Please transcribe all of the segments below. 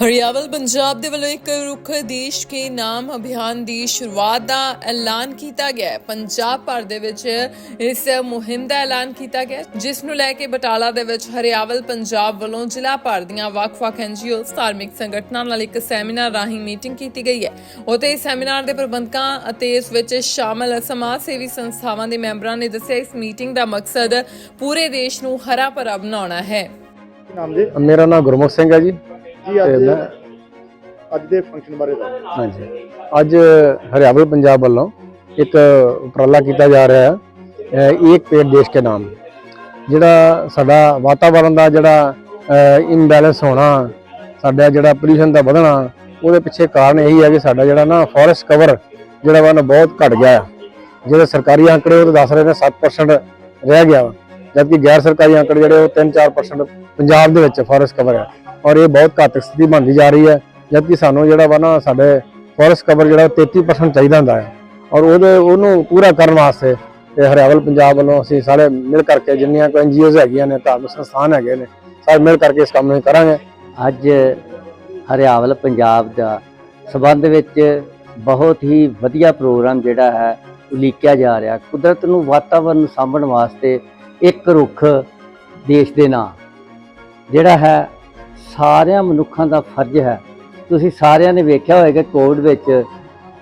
ਹਰਿਆਵਲ ਪੰਜਾਬ ਦੇ ਵੱਲੋਂ ਇੱਕ ਰੁੱਖ ਦੇਸ਼ ਕੇ ਨਾਮ ਅਭਿਆਨ ਦੀ ਸ਼ੁਰੂਆਤ ਦਾ ਐਲਾਨ ਕੀਤਾ ਗਿਆ ਹੈ। ਪੰਜਾਬ ਭਰ ਦੇ ਵਿੱਚ ਇਸ ਮੁਹਿੰਮ ਦਾ ਐਲਾਨ ਕੀਤਾ ਗਿਆ ਜਿਸ ਨੂੰ ਲੈ ਕੇ ਬਟਾਲਾ ਦੇ ਵਿੱਚ ਹਰਿਆਵਲ ਪੰਜਾਬ ਵੱਲੋਂ ਜ਼ਿਲ੍ਹਾ ਭਰ ਦੀਆਂ ਵੱਖ-ਵੱਖ ਐਨਜੀਓ ਧਾਰਮਿਕ ਸੰਗਠਨਾਂ ਨਾਲ ਇੱਕ ਸੈਮੀਨਾਰ ਰਾਹੀਂ ਮੀਟਿੰਗ ਕੀਤੀ ਗਈ ਹੈ। ਉਤੇ ਇਸ ਸੈਮੀਨਾਰ ਦੇ ਪ੍ਰਬੰਧਕਾਂ ਅਤੇ ਇਸ ਵਿੱਚ ਸ਼ਾਮਲ ਸਮਾਜ ਸੇਵੀ ਸੰਸਥਾਵਾਂ ਦੇ ਮੈਂਬਰਾਂ ਨੇ ਦੱਸਿਆ, ਇਸ ਮੀਟਿੰਗ ਦਾ ਮਕਸਦ ਪੂਰੇ ਦੇਸ਼ ਨੂੰ ਹਰਾ ਭਰਾ ਬਣਾਉਣਾ ਹੈ। ਨਾਮ ਜੀ? ਮੇਰਾ ਨਾਮ ਗੁਰਮੁਖ ਸਿੰਘ ਹੈ ਜੀ। ਜੀ ਅੱਜ ਮੈਂ- ਅੱਜ ਦੇ ਫੰਕਸ਼ਨ ਬਾਰੇ ਦੱਸੋ। ਹਾਂਜੀ। ਅੱਜ ਹਰਿਆਵਲ ਪੰਜਾਬ ਵੱਲੋਂ ਇੱਕ ਉਪਰਾਲਾ ਕੀਤਾ ਜਾ ਰਿਹਾ ਹੈ ਅਹ ਇੱਕ ਪੇੜ ਦੇਸ਼ ਕੇ ਨਾਮ। ਜਿਹੜਾ ਸਾਡਾ ਵਾਤਾਵਰਣ ਦਾ ਜਿਹੜਾ ਇੰਬੈਲੈਂਸ ਹੋਣਾ ਸਾਡਾ ਜਿਹੜਾ ਪੋਲੂਸ਼ਨ ਦਾ ਵਧਣਾ ਉਹਦੇ ਪਿੱਛੇ ਕਾਰਨ ਇਹੀ ਹੈ ਕਿ ਸਾਡਾ ਜਿਹੜਾ ਨਾ ਫੋਰੈਸਟ ਕਵਰ ਜਿਹੜਾ ਵਾ ਨਾ ਬਹੁਤ ਘਟ ਗਿਆ ਹੈ। ਜਿਹੜੇ ਸਰਕਾਰੀ ਆંકੜੇ ਉਹ ਤਾਂ ਦੱਸ ਰਹੇ ਨੇ 7% ਰਹਿ ਗਿਆ ਵਾ ਜਦਕਿ ਗੈਰ ਸਰਕਾਰੀ ਆંકੜੇ ਜਿਹੜੇ ਉਹ 3-4% ਪੰਜਾਬ ਦੇ ਵਿੱਚ ਫੋਰੈਸਟ ਕਵਰ ਹੈ। ਔਰ ਇਹ ਬਹੁਤ ਘਾਤਕ ਸਥਿਤੀ ਬਣਦੀ ਜਾ ਰਹੀ ਹੈ, ਜਦਕਿ ਸਾਨੂੰ ਜਿਹੜਾ ਵਾ ਨਾ ਸਾਡੇ ਫੋਰੈਸਟ ਕਵਰ ਜਿਹੜਾ ਉਹ 33% ਚਾਹੀਦਾ ਹੁੰਦਾ ਹੈ। ਔਰ ਉਹਦੇ, ਉਹਨੂੰ ਪੂਰਾ ਕਰਨ ਵਾਸਤੇ ਤੇ ਹਰਿਆਵਲ ਪੰਜਾਬ ਵੱਲੋਂ ਅਸੀਂ ਸਾਰੇ ਮਿਲ ਕਰਕੇ ਜਿੰਨੀਆਂ ਕੋ ਐਨਜੀਓਜ਼ ਹੈਗੀਆਂ ਨੇ, ਧਾਰਮਿਕ ਸੰਸਥਾਨ ਹੈਗੇ ਨੇ, ਸਾਰੇ ਮਿਲ ਕਰਕੇ ਇਸ ਕੰਮ ਨੂੰ ਕਰਾਂਗੇ। ਅੱਜ ਹਰਿਆਵਲ ਪੰਜਾਬ ਦਾ ਸਬੰਧ ਵਿੱਚ ਬਹੁਤ ਹੀ ਵਧੀਆ ਪ੍ਰੋਗਰਾਮ ਜਿਹੜਾ ਹੈ, ਉਲੀਕਿਆ ਜਾ ਰਿਹਾ। ਕੁਦਰਤ ਨੂੰ ਵਾਤਾਵਰਨ ਨੂੰ ਸਾਂਭਣ ਵਾਸਤੇ ਇੱਕ ਰੁੱਖ ਦੇਸ਼ ਦੇ ਨਾਂ, ਜਿਹੜਾ ਹੈ ਸਾਰਿਆਂ ਮਨੁੱਖਾਂ ਦਾ ਫਰਜ਼ ਹੈ। ਤੁਸੀਂ ਸਾਰਿਆਂ ਨੇ ਵੇਖਿਆ ਹੋਵੇਗਾ ਕੋਵਿਡ ਵਿੱਚ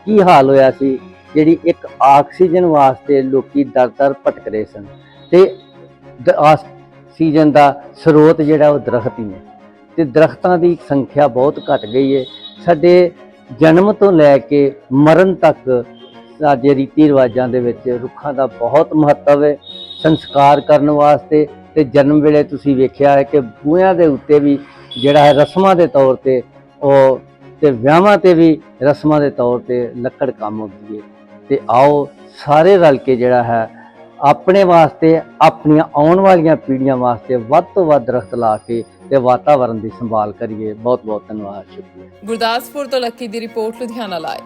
ਕੀ ਹਾਲ ਹੋਇਆ ਸੀ, ਜਿਹੜੀ ਇੱਕ ਆਕਸੀਜਨ ਵਾਸਤੇ ਲੋਕੀ ਦਰ-ਦਰ ਭਟਕ ਰਹੇ ਸਨ ਤੇ ਦ- ਆਕਸੀਜਨ ਦਾ ਸਰੋਤ ਜਿਹੜਾ ਉਹ ਦਰਖਤ ਹੀ ਨੇ। ਤੇ ਦਰਖਤਾਂ ਦੀ ਸੰਖਿਆ ਬਹੁਤ ਘਟ ਗਈ ਹੈ ਸਾਡੇ ਜਨਮ ਤੋਂ ਲੈ ਕੇ ਮਰਨ ਤੱਕ ਸਾਡੇ ਰੀਤੀ ਰਿਵਾਜਾਂ ਦੇ ਵਿੱਚ ਰੁੱਖਾਂ ਦਾ ਬਹੁਤ ਮਹੱਤਵ ਹੈ ਸੰਸਕਾਰ ਕਰਨ ਵਾਸਤੇ ਤੇ ਜਨਮ ਵੇਲੇ ਤੁਸੀਂ ਵੇਖਿਆ ਹੈ ਕਿ ਬੂਹਿਆਂ ਦੇ ਉੱਤੇ ਵੀ ਜਿਹੜਾ ਹੈ ਰਸਮਾਂ ਦੇ ਤੌਰ ਤੇ ਉਹ ਤੇ ਵਿਆਹਾਂ ਤੇ ਵੀ ਰਸਮਾਂ ਦੇ ਤੌਰ ਤੇ ਲੱਕੜ ਕੰਮ ਹੁੰਦੀ ਹੈ। ਤੇ ਆਓ ਸਾਰੇ ਰਲ ਕੇ ਜਿਹੜਾ ਹੈ ਆਪਣੇ ਵਾਸਤੇ, ਆਪਣੀਆਂ ਆਉਣ ਵਾਲੀਆਂ ਪੀੜ੍ਹੀਆਂ ਵਾਸਤੇ ਵੱਧ ਤੋਂ ਵੱਧ ਦਰਖਤ ਲਾ ਕੇ ਤੇ ਵਾਤਾਵਰਣ ਦੀ ਸੰਭਾਲ ਕਰੀਏ। ਬਹੁਤ ਬਹੁਤ ਧੰਨਵਾਦ, ਸ਼ੁਕਰੀਆ। ਗੁਰਦਾਸਪੁਰ ਤੋਂ ਲੱਕੀ ਦੀ ਰਿਪੋਰਟ, ਲੁਧਿਆਣਾ ਲਾਏ